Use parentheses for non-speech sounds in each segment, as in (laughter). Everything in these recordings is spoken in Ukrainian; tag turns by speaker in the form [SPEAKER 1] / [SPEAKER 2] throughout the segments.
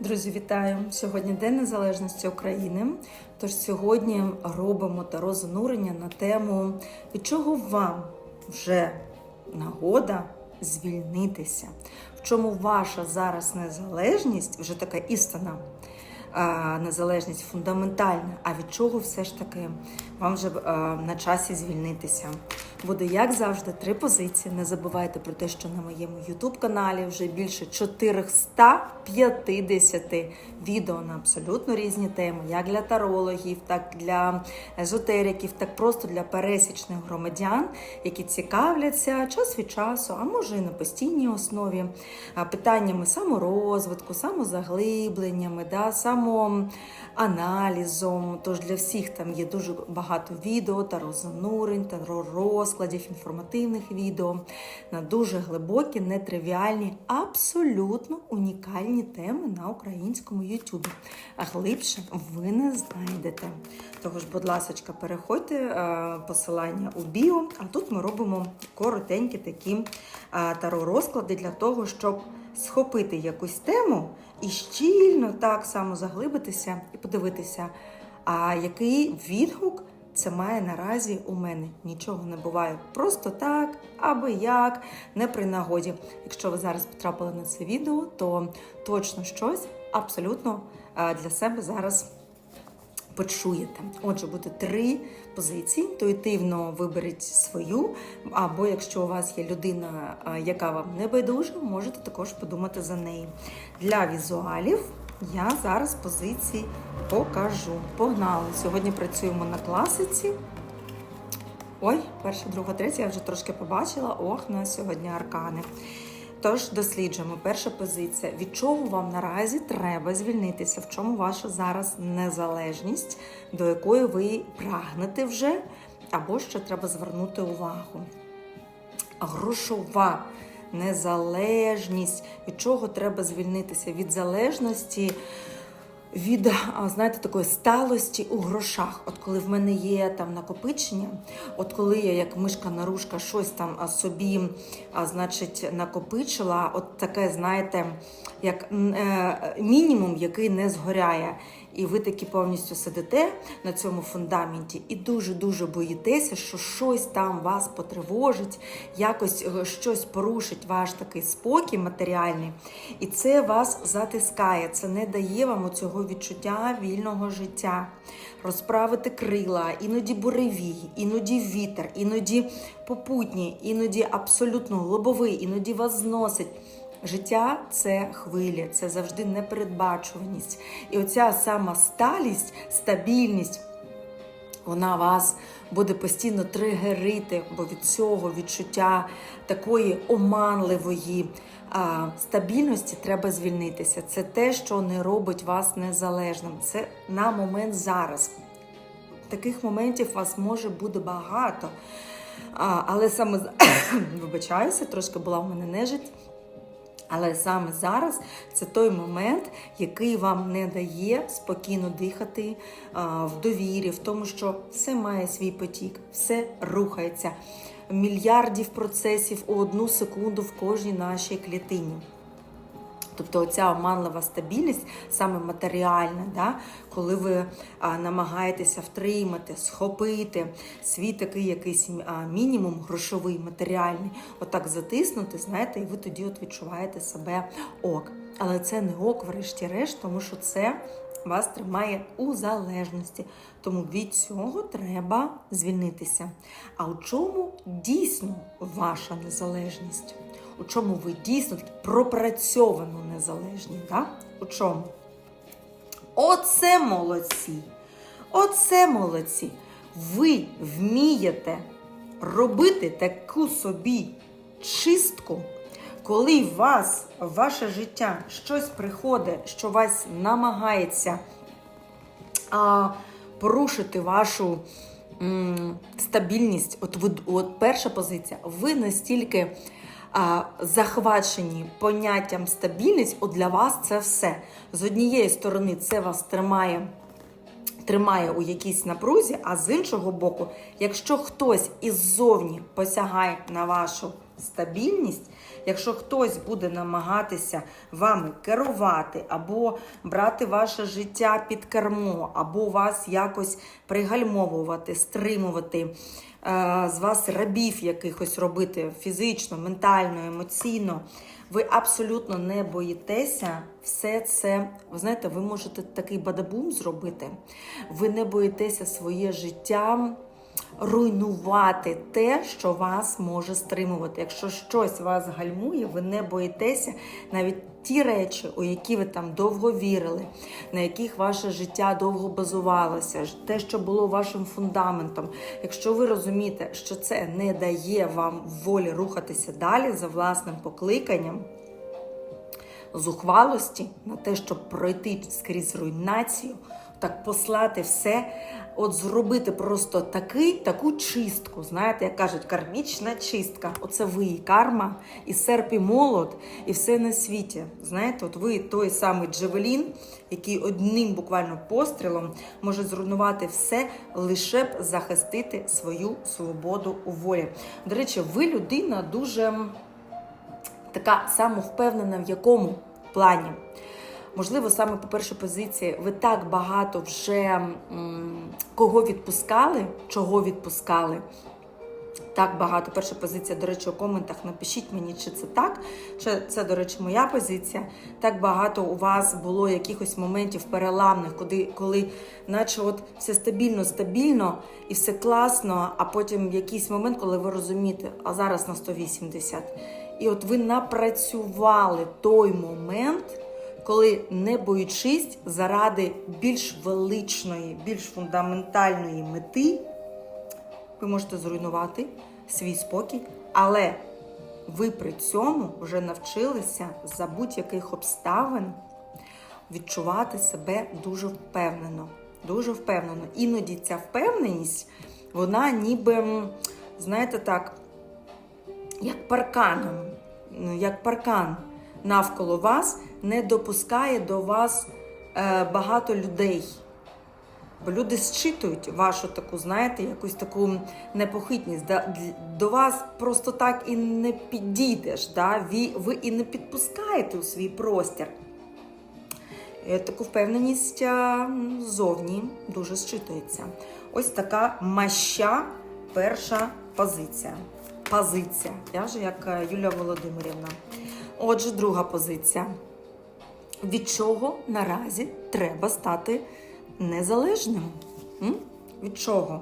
[SPEAKER 1] Друзі, вітаю! Сьогодні День Незалежності України. Тож сьогодні робимо таро занурення на тему, від чого вам вже нагода звільнитися, в чому ваша зараз незалежність, вже така істина. Незалежність фундаментальна, а від чого все ж таки вам вже на часі звільнитися. Буде, як завжди, три позиції. Не забувайте про те, що на моєму YouTube каналі вже більше 450 відео на абсолютно різні теми, як для тарологів, так для езотериків, так просто для пересічних громадян, які цікавляться час від часу, а може і на постійній основі питаннями саморозвитку, самозаглибленнями, да, самоаналізом. Тож для всіх там є дуже багато відео, таро занурень, таро розкладів, інформативних відео на дуже глибокі, нетривіальні, абсолютно унікальні теми на українському Ютубі. А глибше ви не знайдете. Того ж, будь ласка, переходьте е, посилання у біо, а тут ми робимо коротенькі такі е, таро розклади для того, щоб схопити якусь тему і щільно так само заглибитися і подивитися, а який відгук це має наразі у мене. Нічого не буває просто так, аби як, не при нагоді. Якщо ви зараз потрапили на це відео, то точно щось абсолютно е, для себе зараз почуєте. Отже, буде три позиції. Інтуїтивно виберіть свою, або якщо у вас є людина, яка вам не байдужа, можете також подумати за неї. Для візуалів я зараз позиції покажу. Погнали! Сьогодні працюємо на класиці. Ой, перша, друга, третя, я вже трошки побачила. Ох, на сьогодні аркани. Тож досліджуємо. Перша позиція. Від чого вам наразі треба звільнитися? В чому ваша зараз незалежність, до якої ви прагнете вже, або що треба звернути увагу? Грошова незалежність. Від чого треба звільнитися? Від залежності. Від знаєте, такої сталості у грошах. От коли в мене є там накопичення, от коли я як мишка нарушка щось там собі, значить, накопичила, от таке, знаєте, як е, мінімум, який не згоряє. І ви таки повністю сидите на цьому фундаменті і дуже-дуже боїтеся, що щось там вас потривожить, якось е, щось порушить ваш такий спокій матеріальний. І це вас затискає, це не дає вам цього відчуття вільного життя. Розправити крила, іноді буревій, іноді вітер, іноді попутні, іноді абсолютно лобовий, іноді вас зносить. Життя це хвилі, це завжди непередбачуваність. І оця сама сталість, стабільність, вона вас буде постійно тригерити, бо від цього відчуття такої оманливої а, стабільності треба звільнитися. Це те, що не робить вас незалежним. Це на момент зараз. Таких моментів вас може бути багато. А, але саме (coughs) вибачаюся, трошки була в мене нежить. Але саме зараз це той момент, який вам не дає спокійно дихати в довірі, в тому, що все має свій потік, все рухається. Мільярдів процесів у одну секунду в кожній нашій клітині. Тобто оця оманлива стабільність, саме матеріальна, да? коли ви а, намагаєтеся втримати, схопити свій такий якийсь а, мінімум грошовий, матеріальний, отак затиснути, знаєте, і ви тоді от відчуваєте себе ок. Але це не ок, врешті-решт, тому що це вас тримає у залежності. Тому від цього треба звільнитися. А у чому дійсно ваша незалежність? У чому ви дійсно такі пропрацьовано незалежні? Да? У чому? Оце молодці! Оце молодці! Ви вмієте робити таку собі чистку, коли в вас в ваше життя щось приходить, що вас намагається а, порушити вашу м, стабільність. От, от перша позиція, ви настільки захвачені поняттям стабільність, от для вас це все. З однієї сторони, це вас тримає. Тримає у якійсь напрузі, а з іншого боку, якщо хтось іззовні посягає на вашу стабільність, якщо хтось буде намагатися вами керувати, або брати ваше життя під кермо, або вас якось пригальмовувати, стримувати, з вас рабів якихось робити фізично, ментально, емоційно, ви абсолютно не боїтеся все це. Ви знаєте, ви можете такий бадабум зробити. Ви не боїтеся своє життя руйнувати те, що вас може стримувати. Якщо щось вас гальмує, ви не боїтеся навіть ті речі, у які ви там довго вірили, на яких ваше життя довго базувалося, те, що було вашим фундаментом. Якщо ви розумієте, що це не дає вам волі рухатися далі за власним покликанням. Зухвалості на те, щоб пройти скрізь руйнацію, так послати все, от зробити просто такий, таку чистку. Знаєте, як кажуть, кармічна чистка. Оце ви і карма, і серп, і молот, і все на світі. Знаєте, от ви той самий Джевелін, який одним буквально пострілом може зруйнувати все, лише б захистити свою свободу у волі. До речі, ви людина дуже така самовпевнена в якому плані. Можливо, саме по першій позиції ви так багато вже кого відпускали, чого відпускали. Так багато. Перша позиція, до речі, у коментах напишіть мені, чи це так, чи це, до речі, моя позиція. Так багато у вас було якихось моментів переламних, коли, коли наче от все стабільно, стабільно і все класно, а потім якийсь момент, коли ви розумієте, а зараз на 180. І от ви напрацювали той момент, коли не боючись заради більш величної, більш фундаментальної мети, ви можете зруйнувати свій спокій, але ви при цьому вже навчилися за будь-яких обставин відчувати себе дуже впевнено. Дуже впевнено. Іноді ця впевненість, вона ніби, знаєте так, як парканом, ну, як паркан навколо вас не допускає до вас е, багато людей. Бо люди зчитують вашу таку, знаєте, якусь таку непохитність. До вас просто так і не підійдеш, да? ви, ви і не підпускаєте у свій простір. Е, Таку впевненість а, ззовні дуже зчитується. Ось така маща перша позиція. Позиція. Я вже як е, Юлія Володимирівна. Отже, друга позиція. Від чого наразі треба стати незалежним? Від чого?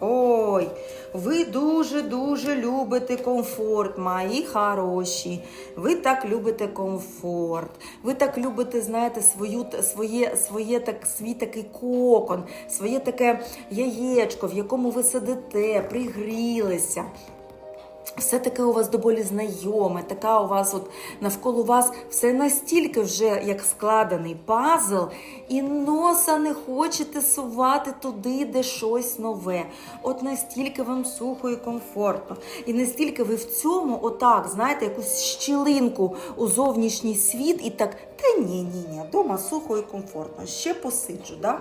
[SPEAKER 1] Ой, ви дуже-дуже любите комфорт, мої хороші. Ви так любите комфорт. Ви так любите, знаєте, свою, своє, своє так, свій такий кокон, своє таке яєчко, в якому ви сидите, пригрілися. Все таке у вас до болі знайоме, така у вас от навколо вас все настільки вже як складений пазл, і носа не хочете сувати туди, де щось нове. От настільки вам сухо і комфортно. І настільки ви в цьому, отак, знаєте, якусь щілинку у зовнішній світ, і так, та ні, ні, ні, дома сухо і комфортно. Ще посиджу, да?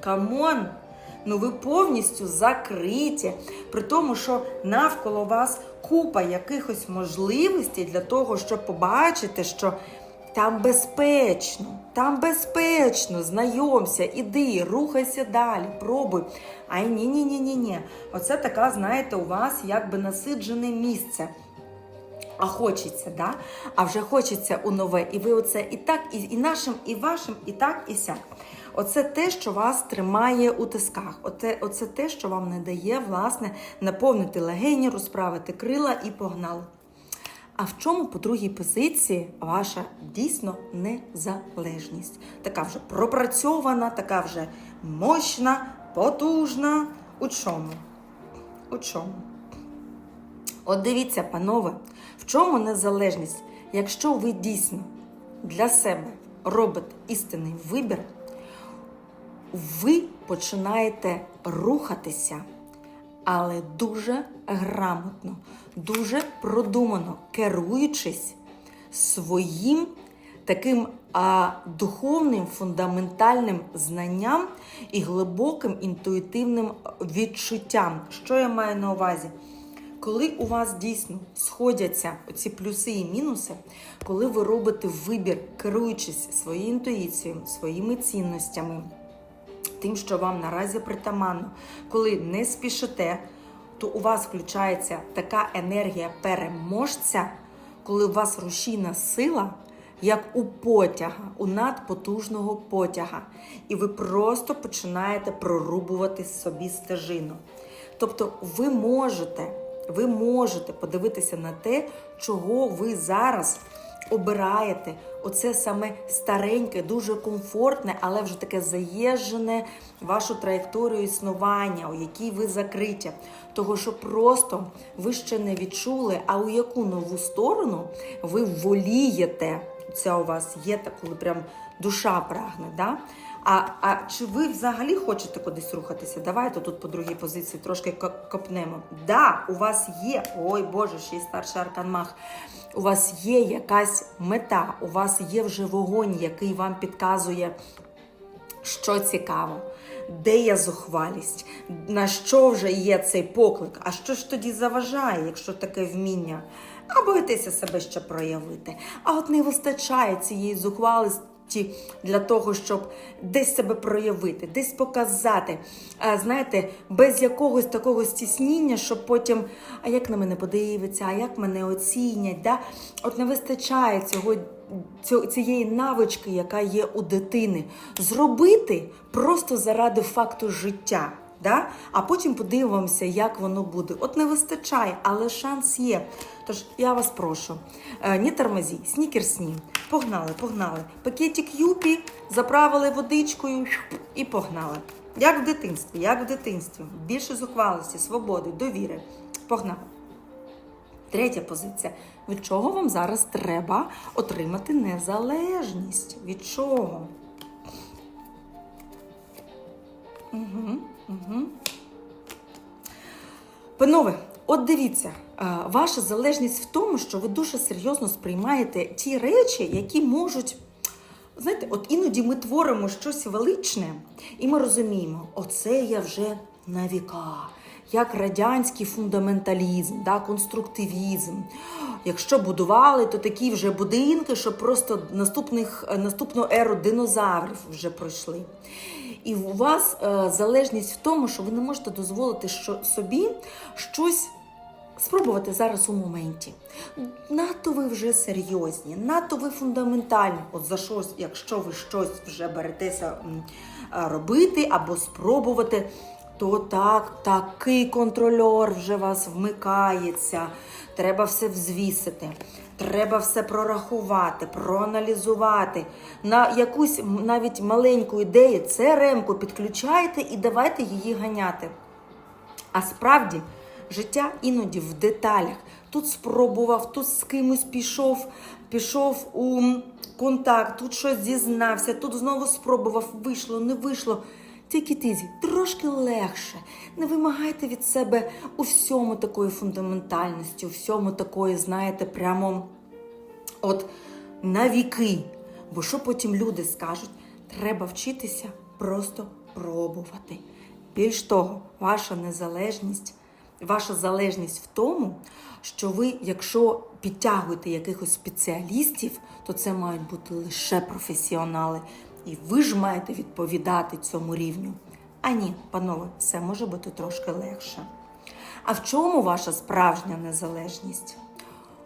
[SPEAKER 1] Камон! Ну ви повністю закриті, при тому, що навколо вас купа якихось можливостей для того, щоб побачити, що там безпечно, там безпечно, знайомся, іди, рухайся далі, пробуй. Ай, ні, ні, ні, ні, ні. Оце така, знаєте, у вас якби насиджене місце. А хочеться, да? А вже хочеться у нове. І ви оце і так, і, і нашим, і вашим, і так, і сяк. Оце те, що вас тримає у тисках. Оце, оце те, що вам не дає, власне, наповнити легені, розправити крила і погнали. А в чому по другій позиції ваша дійсно незалежність? Така вже пропрацьована, така вже мощна, потужна. У чому? У чому? От дивіться, панове, в чому незалежність? Якщо ви дійсно для себе робите істинний вибір, ви починаєте рухатися, але дуже грамотно, дуже продумано, керуючись своїм таким а, духовним фундаментальним знанням і глибоким інтуїтивним відчуттям. Що я маю на увазі? Коли у вас дійсно сходяться ці плюси і мінуси, коли ви робите вибір, керуючись своєю інтуїцією, своїми цінностями, тим, що вам наразі притаманно, коли не спішите, то у вас включається така енергія переможця, коли у вас рушійна сила, як у потяга, у надпотужного потяга, і ви просто починаєте прорубувати собі стежину. Тобто ви можете, ви можете подивитися на те, чого ви зараз обираєте. Оце саме стареньке, дуже комфортне, але вже таке заїжджене вашу траєкторію існування, у якій ви закриті. Того, що просто ви ще не відчули, а у яку нову сторону ви волієте. Це у вас є так, коли прям душа прагне. Да? А, а чи ви взагалі хочете кудись рухатися? Давайте тут по другій позиції трошки копнемо. Да, у вас є, ой Боже, ще й старший аркан Мах. У вас є якась мета, у вас є вже вогонь, який вам підказує, що цікаво, де є зухвалість, на що вже є цей поклик, а що ж тоді заважає, якщо таке вміння? А боїтеся себе ще проявити. А от не вистачає цієї зухвалості для того, щоб десь себе проявити, десь показати. А, знаєте, без якогось такого стісніння, щоб потім, а як на мене подивиться, а як мене оцінять. Да? От не вистачає цього цієї навички, яка є у дитини, зробити просто заради факту життя. Да? А потім подивимося, як воно буде. От не вистачає, але шанс є. Тож я вас прошу, е, не тормозі, снікерсні. Погнали, погнали. Пакетик юпі, заправили водичкою і погнали. Як в дитинстві, як в дитинстві. Більше зухвалості, свободи, довіри. Погнали. Третя позиція. Від чого вам зараз треба отримати незалежність? Від чого? Угу, угу. Панове, от дивіться, ваша залежність в тому, що ви дуже серйозно сприймаєте ті речі, які можуть. Знаєте, от іноді ми творимо щось величне, і ми розуміємо, оце я вже на віка, як радянський фундаменталізм, да, конструктивізм. Якщо будували, то такі вже будинки, що просто наступних, наступну еру динозаврів вже пройшли. І у вас е, залежність в тому, що ви не можете дозволити що, собі щось спробувати зараз у моменті. Надто ви вже серйозні, надто ви фундаментальні. От за щось, якщо ви щось вже беретеся робити або спробувати, то так, такий контрольор вже вас вмикається. Треба все взвісити. Треба все прорахувати, проаналізувати. На якусь навіть маленьку ідею це ремку підключаєте і давайте її ганяти. А справді життя іноді в деталях. Тут спробував, тут з кимось пішов, пішов у контакт, тут щось дізнався, тут знову спробував, вийшло, не вийшло. Тільки тизі, трошки легше. Не вимагайте від себе у всьому такої фундаментальності, у всьому такої, знаєте, прямо от на віки. Бо що потім люди скажуть? Треба вчитися просто пробувати. Більш того, ваша незалежність, ваша залежність в тому, що ви, якщо підтягуєте якихось спеціалістів, то це мають бути лише професіонали. І ви ж маєте відповідати цьому рівню. А ні, панове, все може бути трошки легше. А в чому ваша справжня незалежність?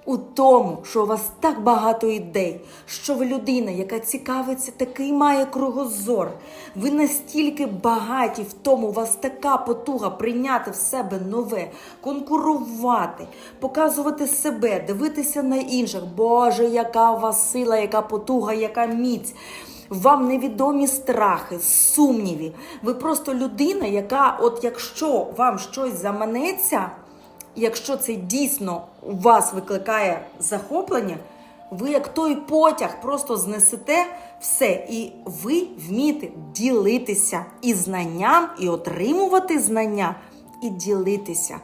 [SPEAKER 1] У тому, що у вас так багато ідей, що ви людина, яка цікавиться, такий має кругозор. Ви настільки багаті в тому, у вас така потуга прийняти в себе нове, конкурувати, показувати себе, дивитися на інших. Боже, яка у вас сила, яка потуга, яка міць. Вам невідомі страхи, сумніви. Ви просто людина, яка, от якщо вам щось заманеться, якщо це дійсно у вас викликає захоплення, ви як той потяг просто знесете все, і ви вмієте ділитися і знанням, і отримувати знання, і ділитися,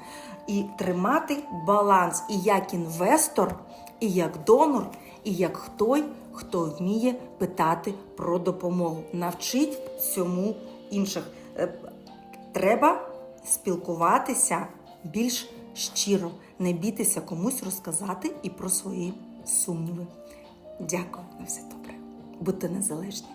[SPEAKER 1] і тримати баланс і як інвестор, і як донор, і як той, хто вміє питати про допомогу. Навчіть цьому інших. Е, Треба спілкуватися більш щиро, Не бійтеся комусь розказати і про свої сумніви. Дякую на все добре. Будьте незалежні.